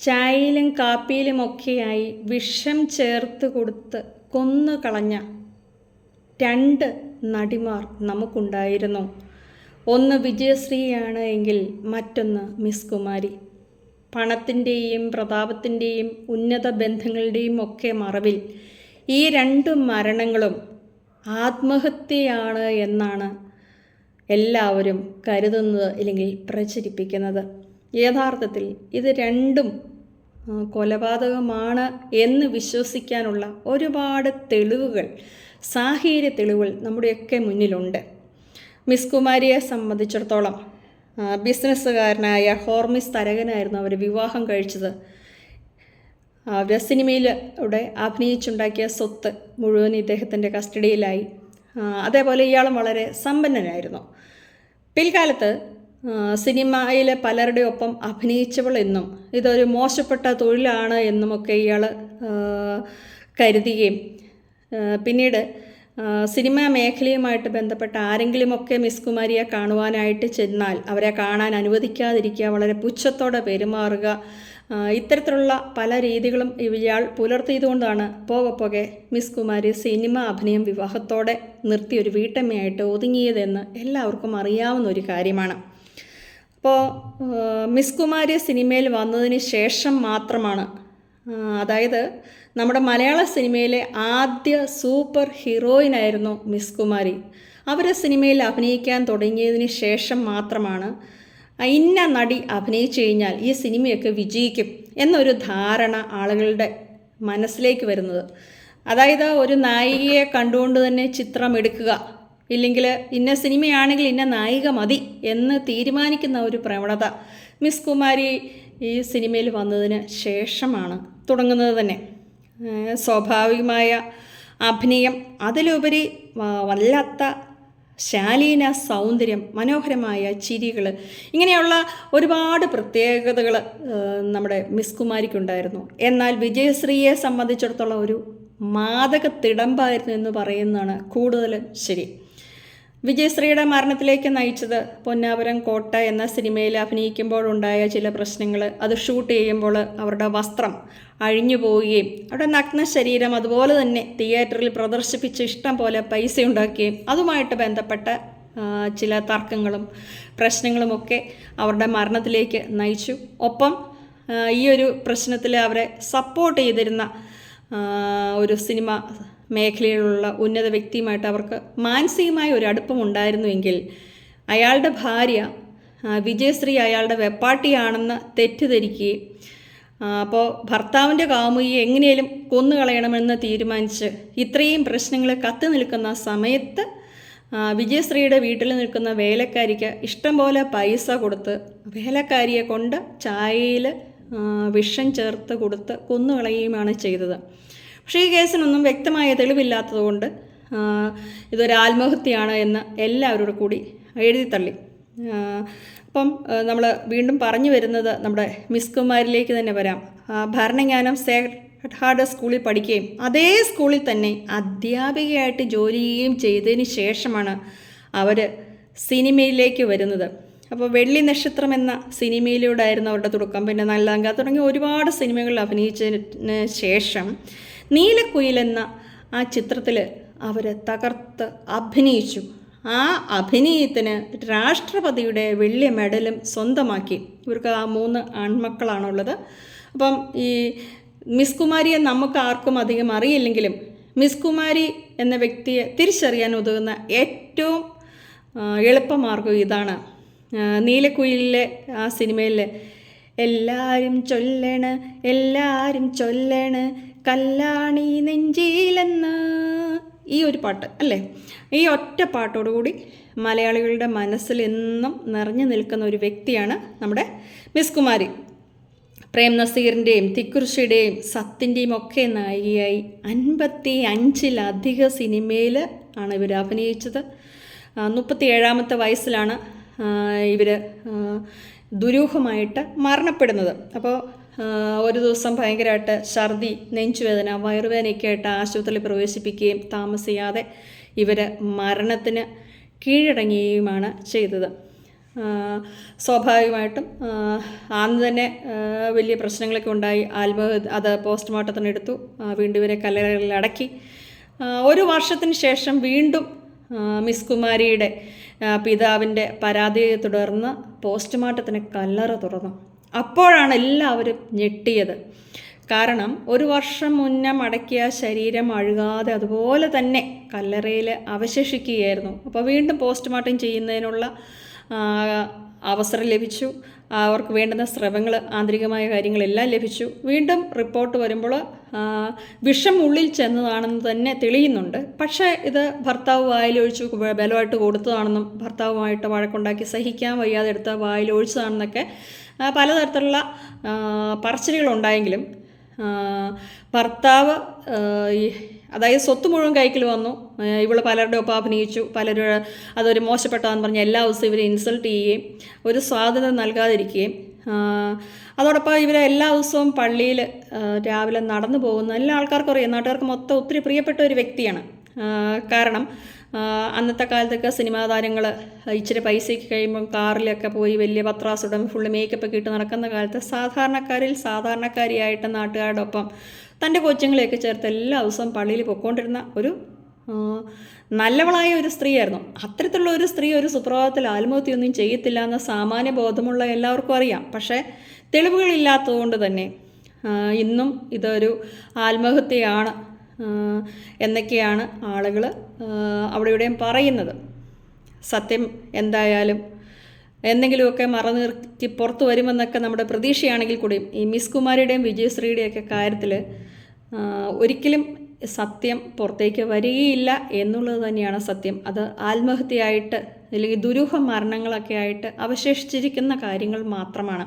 ചായയിലും കാപ്പിയിലുമൊക്കെയായി വിഷം ചേർത്ത് കൊടുത്ത് കൊന്നു കളഞ്ഞ രണ്ട് നടിമാർ നമുക്കുണ്ടായിരുന്നു. ഒന്ന് വിജയശ്രീയാണ് എങ്കിൽ മറ്റൊന്ന് മിസ് കുമാരി. പണത്തിന്റെയും പ്രതാപത്തിന്റെയും ഉന്നത ബന്ധങ്ങളുടെയും ഒക്കെ മറവിൽ ഈ രണ്ട് മരണങ്ങളും ആത്മഹത്യയാണ് എന്നാണ് എല്ലാവരും കരുതുന്നത് അല്ലെങ്കിൽ പ്രചരിപ്പിക്കുന്നത്. യഥാർത്ഥത്തിൽ ഇത് രണ്ടും കൊലപാതകമാണ് എന്ന് വിശ്വസിക്കാനുള്ള ഒരുപാട് തെളിവുകൾ സാഹചര്യ തെളിവുകൾ നമ്മുടെയൊക്കെ മുന്നിലുണ്ട്. മിസ് കുമാരിയെ സംബന്ധിച്ചിടത്തോളം ബിസിനസ്സുകാരനായ ഹോർമിസ് തരകനായിരുന്നു അവർ വിവാഹം കഴിച്ചത്. അവർ സിനിമയിലൂടെ അഭിനയിച്ചുണ്ടാക്കിയ സ്വത്ത് മുഴുവൻ ഇദ്ദേഹത്തിന്റെ കസ്റ്റഡിയിലായി. അതേപോലെ ഇയാളും വളരെ സമ്പന്നനായിരുന്നു. പിൽക്കാലത്ത് സിനിമയിലെ പലരുടെ ഒപ്പം അഭിനയിച്ചവൾ എന്നും ഇതൊരു മോശപ്പെട്ട തൊഴിലാണ് എന്നുമൊക്കെ ഇയാൾ കരുതുകയും പിന്നീട് സിനിമാ മേഖലയുമായിട്ട് ബന്ധപ്പെട്ട ആരെങ്കിലുമൊക്കെ മിസ് കുമാരിയെ കാണുവാനായിട്ട് ചെന്നാൽ അവരെ കാണാൻ അനുവദിക്കാതിരിക്കുക വളരെ പുച്ഛത്തോടെ പെരുമാറുക ഇത്തരത്തിലുള്ള പല രീതികളും ഇയാൾ പുലർത്തിയതുകൊണ്ടാണ് പോകെ പോകെ മിസ് കുമാരി സിനിമ അഭിനയം വിവാഹത്തോടെ നിർത്തിയൊരു വീട്ടമ്മയായിട്ട് ഒതുങ്ങിയതെന്ന് എല്ലാവർക്കും അറിയാവുന്ന ഒരു കാര്യമാണ്. അപ്പോൾ മിസ് കുമാരി സിനിമയിൽ വന്നതിന് ശേഷം മാത്രമാണ് അതായത് നമ്മുടെ മലയാള സിനിമയിലെ ആദ്യ സൂപ്പർ ഹീറോയിനായിരുന്നു മിസ് കുമാരി. അവർ സിനിമയിൽ അഭിനയിക്കാൻ തുടങ്ങിയതിന് ശേഷം മാത്രമാണ് ഇന്ന നടി അഭിനയിച്ചു കഴിഞ്ഞാൽ ഈ സിനിമയൊക്കെ വിജയിക്കും എന്നൊരു ധാരണ ആളുകളുടെ മനസ്സിലേക്ക് വരുന്നത്. അതായത് ഒരു നായികയെ കണ്ടുകൊണ്ട് തന്നെ ചിത്രം എടുക്കുക ഇല്ലെങ്കിൽ ഇന്ന സിനിമയാണെങ്കിൽ ഇന്ന നായിക മതി എന്ന് തീരുമാനിക്കുന്ന ഒരു പ്രവണത മിസ് കുമാരി ഈ സിനിമയിൽ വന്നതിന് ശേഷമാണ് തുടങ്ങുന്നത് തന്നെ. സ്വാഭാവികമായ അഭിനയം അതിലുപരി വല്ലാത്ത ശാലീന സൗന്ദര്യം മനോഹരമായ ചിരികൾ ഇങ്ങനെയുള്ള ഒരുപാട് പ്രത്യേകതകൾ നമ്മുടെ മിസ് കുമാരിക്കുണ്ടായിരുന്നു. എന്നാൽ വിജയശ്രീയെ സംബന്ധിച്ചിടത്തോളം ഒരു മാദക തിടമ്പായിരുന്നു എന്ന് പറയുന്നതാണ് കൂടുതൽ ശരി. വിജയശ്രീയുടെ മരണത്തിലേക്ക് നയിച്ചത് പൊന്നാപുരം കോട്ട എന്ന സിനിമയിൽ അഭിനയിക്കുമ്പോഴുണ്ടായ ചില പ്രശ്നങ്ങൾ അത് ഷൂട്ട് ചെയ്യുമ്പോൾ അവരുടെ വസ്ത്രം അഴിഞ്ഞു പോവുകയും അവരുടെ നഗ്ന ശരീരം അതുപോലെ തന്നെ തിയേറ്ററിൽ പ്രദർശിപ്പിച്ച് ഇഷ്ടം പോലെ പൈസ ഉണ്ടാക്കുകയും അതുമായിട്ട് ബന്ധപ്പെട്ട ചില തർക്കങ്ങളും പ്രശ്നങ്ങളുമൊക്കെ അവരുടെ മരണത്തിലേക്ക് നയിച്ചു. ഒപ്പം ഈ ഒരു പ്രശ്നത്തിൽ അവരെ സപ്പോർട്ട് ചെയ്തിരുന്ന ഒരു സിനിമ മേഖലയിലുള്ള ഉന്നത വ്യക്തിയുമായിട്ട് അവർക്ക് മാനസികമായ ഒരു അടുപ്പം ഉണ്ടായിരുന്നുവെങ്കിൽ അയാളുടെ ഭാര്യ വിജയശ്രീ അയാളുടെ വെപ്പാട്ടിയാണെന്ന് തെറ്റിദ്ധരിക്കുകയും അപ്പോൾ ഭർത്താവിന്റെ കാമുകി എങ്ങനെയും കൊന്നുകളയണമെന്ന് തീരുമാനിച്ച് ഇത്രയും പ്രശ്നങ്ങൾ കത്തി നിൽക്കുന്ന സമയത്ത് വിജയശ്രീയുടെ വീട്ടിൽ നിൽക്കുന്ന വേലക്കാരിക്ക് ഇഷ്ടം പോലെ പൈസ കൊടുത്ത് വേലക്കാരിയെ കൊണ്ട് ചായയിൽ വിഷം ചേർത്ത് കൊടുത്ത് കൊന്നുകളയുകയുമാണ് ചെയ്തത്. പക്ഷേ ഈ കേസിനൊന്നും വ്യക്തമായ തെളിവില്ലാത്തതുകൊണ്ട് ഇതൊരു ആത്മഹത്യയാണ് എന്ന് എല്ലാവരോടും കൂടി എഴുതി തള്ളി. അപ്പം നമ്മൾ വീണ്ടും പറഞ്ഞു വരുന്നത് നമ്മുടെ മിസ് കുമാരിലേക്ക് തന്നെ വരാം. ഭരണജ്ഞാനം ഹാർഡ് സ്കൂളിൽ പഠിക്കുകയും അതേ സ്കൂളിൽ തന്നെ അധ്യാപികയായിട്ട് ജോലി ചെയ്യുകയും ചെയ്തതിന് ശേഷമാണ് അവർ സിനിമയിലേക്ക് വരുന്നത്. അപ്പോൾ വെള്ളി നക്ഷത്രം എന്ന സിനിമയിലൂടെ ആയിരുന്നു അവരുടെ തുടക്കം. പിന്നെ നല്ലങ്ക തുടങ്ങിയ ഒരുപാട് സിനിമകളിൽ അഭിനയിച്ചതിന് ശേഷം നീലക്കുയിൽ എന്ന ആ ചിത്രത്തിൽ അവർ തകർത്ത് അഭിനയിച്ചു. ആ അഭിനയത്തിന് രാഷ്ട്രപതിയുടെ വെള്ളി മെഡലും സ്വന്തമാക്കി. ഇവർക്ക് ആ മൂന്ന് ആൺമക്കളാണുള്ളത്. അപ്പം ഈ മിസ് കുമാരിയെ നമുക്ക് ആർക്കും അധികം അറിയില്ലെങ്കിലും മിസ് കുമാരി എന്ന വ്യക്തിയെ തിരിച്ചറിയാൻ ഉതകുന്ന ഏറ്റവും എളുപ്പമാർഗം ഇതാണ്. നീലക്കുയിലിലെ ആ സിനിമയിലെ എല്ലാവരും ചൊല്ലണ് എല്ലാവരും ചൊല്ലണ് കല്ലാണി നെഞ്ചിലെന്ന് ഈ ഒരു പാട്ട് അല്ലേ? ഈ ഒറ്റ പാട്ടോടുകൂടി മലയാളികളുടെ മനസ്സിൽ എന്നും നിറഞ്ഞു നിൽക്കുന്ന ഒരു വ്യക്തിയാണ് നമ്മുടെ മിസ് കുമാരി. പ്രേം നസീറിന്റെയും തിക്കുറിശിയുടെയും സത്തിന്റെയും ഒക്കെ നായികയായി അൻപത്തി അഞ്ചിലധിക സിനിമയിൽ ആണ് ഇവർ അഭിനയിച്ചത്. മുപ്പത്തി ഏഴാമത്തെ വയസ്സിലാണ് ഇവർ ദുരൂഹമായിട്ട് മരണപ്പെടുന്നത്. അപ്പോൾ ഒരു ദിവസം ഭയങ്കരമായിട്ട് ഛർദി നെഞ്ചുവേദന വയറുവേദനയൊക്കെ ആയിട്ട് ആശുപത്രിയിൽ പ്രവേശിപ്പിക്കുകയും താമസിയാതെ ഇവർ മരണത്തിന് കീഴടങ്ങുകയുമാണ് ചെയ്തത്. സ്വാഭാവികമായിട്ടും അന്ന് തന്നെ വലിയ പ്രശ്നങ്ങളൊക്കെ ഉണ്ടായി. ആത്മഹത്യ അത് പോസ്റ്റ്മോർട്ടത്തിന് എടുത്തു. വീണ്ടും ഇവരെ കല്ലറകളിൽ അടക്കി. ഒരു വർഷത്തിന് ശേഷം വീണ്ടും മിസ് കുമാരിയുടെ പിതാവിന്റെ പരാതിയെ തുടർന്ന് പോസ്റ്റ്മോർട്ടത്തിന് കല്ലറ തുറന്നു. അപ്പോഴാണ് എല്ലാവരും ഞെട്ടിയത്. കാരണം ഒരു വർഷം മുന്നേ മടക്കിയ ശരീരം അഴുകാതെ അതുപോലെ തന്നെ കല്ലറയിൽ അവശേഷിക്കുകയായിരുന്നു. അപ്പോൾ വീണ്ടും പോസ്റ്റ്മോർട്ടം ചെയ്യുന്നതിനുള്ള അവസരം ലഭിച്ചു. അവർക്ക് വേണ്ടുന്ന സ്രവങ്ങൾ ആന്തരികമായ കാര്യങ്ങളെല്ലാം ലഭിച്ചു. വീണ്ടും റിപ്പോർട്ട് വരുമ്പോൾ വിഷം ഉള്ളിൽ ചെന്നതാണെന്ന് തന്നെ തെളിയുന്നുണ്ട്. പക്ഷേ ഇത് ഭർത്താവ് വായിലൊഴിച്ചു ബലമായിട്ട് കൊടുത്തതാണെന്നും ഭർത്താവുമായിട്ട് വഴക്കുണ്ടാക്കി സഹിക്കാൻ വയ്യാതെ എടുത്ത വായിലൊഴിച്ചതാണെന്നൊക്കെ പലതരത്തിലുള്ള പറച്ചിലുകളുണ്ടായെങ്കിലും ഭർത്താവ് അതായത് സ്വത്ത് മുഴുവൻ കൈക്കിൽ വന്നു. ഇവൾ പലരുടെ ഒപ്പം അഭിനയിച്ചു. പലരും അതൊരു മോശപ്പെട്ടതെന്ന് പറഞ്ഞ് എല്ലാ ദിവസവും ഇവരെ ഇൻസൾട്ട് ചെയ്യുകയും ഒരു സ്വാതന്ത്ര്യം നൽകാതിരിക്കുകയും അതോടൊപ്പം ഇവരെ എല്ലാ ദിവസവും പള്ളിയിൽ രാവിലെ നടന്നു പോകുന്ന എല്ലാ ആൾക്കാർക്കും അറിയാം. നാട്ടുകാർക്ക് മൊത്തം ഒത്തിരി പ്രിയപ്പെട്ട ഒരു വ്യക്തിയാണ്. കാരണം അന്നത്തെ കാലത്തൊക്കെ സിനിമാ താരങ്ങൾ ഇച്ചിരി പൈസയ്ക്ക് കഴിയുമ്പം കാറിലൊക്കെ പോയി വലിയ പത്രാസുടം ഫുള്ള് മേക്കപ്പ് ഒക്കെ ഇട്ട് നടക്കുന്ന കാലത്ത് സാധാരണക്കാരിൽ സാധാരണക്കാരിയായിട്ട് നാട്ടുകാരുടെ ഒപ്പം തന്റെ കൊച്ചുങ്ങളെയൊക്കെ ചേർത്ത് എല്ലാ ദിവസവും പള്ളിയിൽ പൊയ്ക്കൊണ്ടിരുന്ന ഒരു നല്ലവളായ ഒരു സ്ത്രീയായിരുന്നു. അത്തരത്തിലുള്ള ഒരു സ്ത്രീ ഒരു സുപ്രഭാതത്തിൽ ആത്മഹത്യയൊന്നും ചെയ്യത്തില്ല എന്ന സാമാന്യ ബോധമുള്ള എല്ലാവർക്കും അറിയാം. പക്ഷേ തെളിവുകളില്ലാത്തതുകൊണ്ട് തന്നെ ഇന്നും ഇതൊരു ആത്മഹത്യയാണ്. എന്നൊക്കെയാണ് ആളുകൾ അവിടെ ഇവിടെയും പറയുന്നത്. സത്യം എന്തായാലും എന്തെങ്കിലുമൊക്കെ മറന്നിർത്തി പുറത്തു വരുമെന്നൊക്കെ നമ്മുടെ പ്രതീക്ഷയാണെങ്കിൽ കൂടിയും ഈ മിസ് കുമാരിയുടെയും വിജയശ്രീയുടെയൊക്കെ കാര്യത്തിൽ ഒരിക്കലും സത്യം പുറത്തേക്ക് വരികയില്ല എന്നുള്ളത് തന്നെയാണ് സത്യം. അത് ആത്മഹത്യയായിട്ട് അല്ലെങ്കിൽ ദുരൂഹ മരണങ്ങളൊക്കെ ആയിട്ട് അവശേഷിച്ചിരിക്കുന്ന കാര്യങ്ങൾ മാത്രമാണ്.